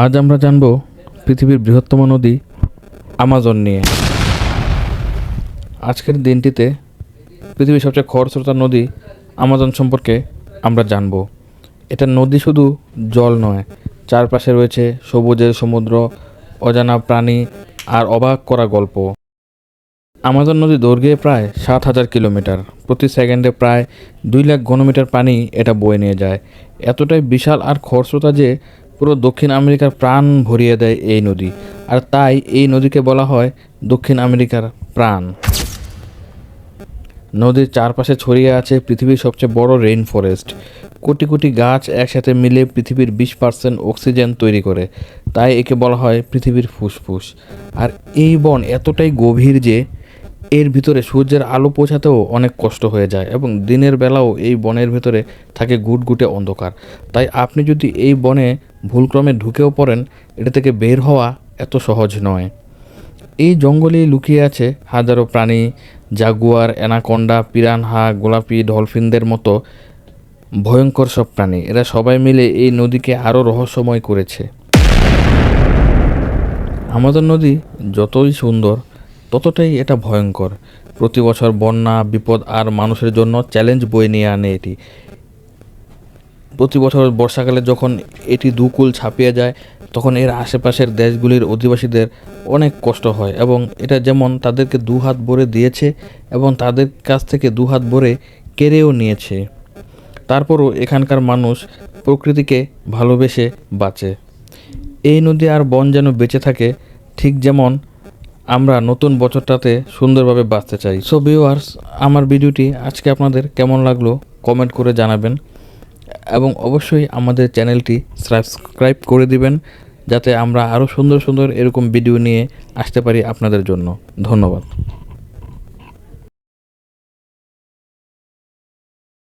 আজ আমরা জানব পৃথিবীর বৃহত্তম নদী আমাজন নিয়ে। আজকের দিনটিতে পৃথিবীর সবচেয়ে খরস্রোতা নদী আমাজন সম্পর্কে আমরা জানব। এটা নদী শুধু জল নয়, চারপাশে রয়েছে সবুজের সমুদ্র, অজানা প্রাণী আর অবাক করা গল্প। আমাজন নদী দৈর্ঘ্যে প্রায় সাত হাজার কিলোমিটার। প্রতি সেকেন্ডে প্রায় দুই লাখ ঘনমিটার পানি এটা বয়ে নিয়ে যায়। এতটাই বিশাল আর খরস্রোতা যে পুরো দক্ষিণ আমেরিকার প্রাণ ভরিয়ে দেয় এই নদী। আর তাই এই নদীকে বলা হয় দক্ষিণ আমেরিকার প্রাণ। নদীর চারপাশে ছড়িয়ে আছে পৃথিবীর সবচেয়ে বড় রেইন ফরেস্ট কোটি কোটি গাছ একসাথে মিলে পৃথিবীর বিশ পার্সেন্ট অক্সিজেন তৈরি করে। তাই একে বলা হয় পৃথিবীর ফুসফুস। আর এই বন এতটাই গভীর যে এর ভিতরে সূর্যের আলো পৌঁছাতেও অনেক কষ্ট হয়ে যায় এবং দিনের বেলাও এই বনের ভিতরে থাকে গুটগুটে অন্ধকার। তাই আপনি যদি এই বনে ভুলক্রমে ঢুকেও পড়েন, এটা থেকে বের হওয়া এত সহজ নয়। এই জঙ্গলেই লুকিয়ে আছে হাজারো প্রাণী, জাগুয়ার, অ্যানাকোন্ডা, পিরানহা, গোলাপি, ডলফিনদের মতো ভয়ঙ্কর সব প্রাণী। এরা সবাই মিলে এই নদীকে আরও রহস্যময় করেছে। আমাদের নদী যতই সুন্দর ততটাই এটা ভয়ঙ্কর। প্রতি বছর বন্যা, বিপদ আর মানুষের জন্য চ্যালেঞ্জ বয়ে নিয়ে আনে এটি। প্রতি বছর বর্ষাকালে যখন এটি দুকুল ছাপিয়ে যায়, তখন এর আশেপাশের দেশগুলির অধিবাসীদের অনেক কষ্ট হয় এবং এটা যেমন তাদেরকে দু হাত ভরে দিয়েছে এবং তাদের কাছ থেকে দু হাত ভরে কেড়েও নিয়েছে। তারপরও এখানকার মানুষ প্রকৃতিকে ভালোবেসে বাঁচে। এই নদী আর বন যেন বেঁচে থাকে, ঠিক যেমন আমরা নতুন বছরটাতে সুন্দরভাবে বাঁচতে চাই। সো ভিউয়ার্স আমার ভিডিওটি আজকে আপনাদের কেমন লাগল কমেন্ট করে জানাবেন এবং অবশ্যই আমাদের চ্যানেলটি সাবস্ক্রাইব করে দিবেন যাতে আমরা আরও সুন্দর সুন্দর এরকম ভিডিও নিয়ে আসতে পারি আপনাদের জন্য। ধন্যবাদ।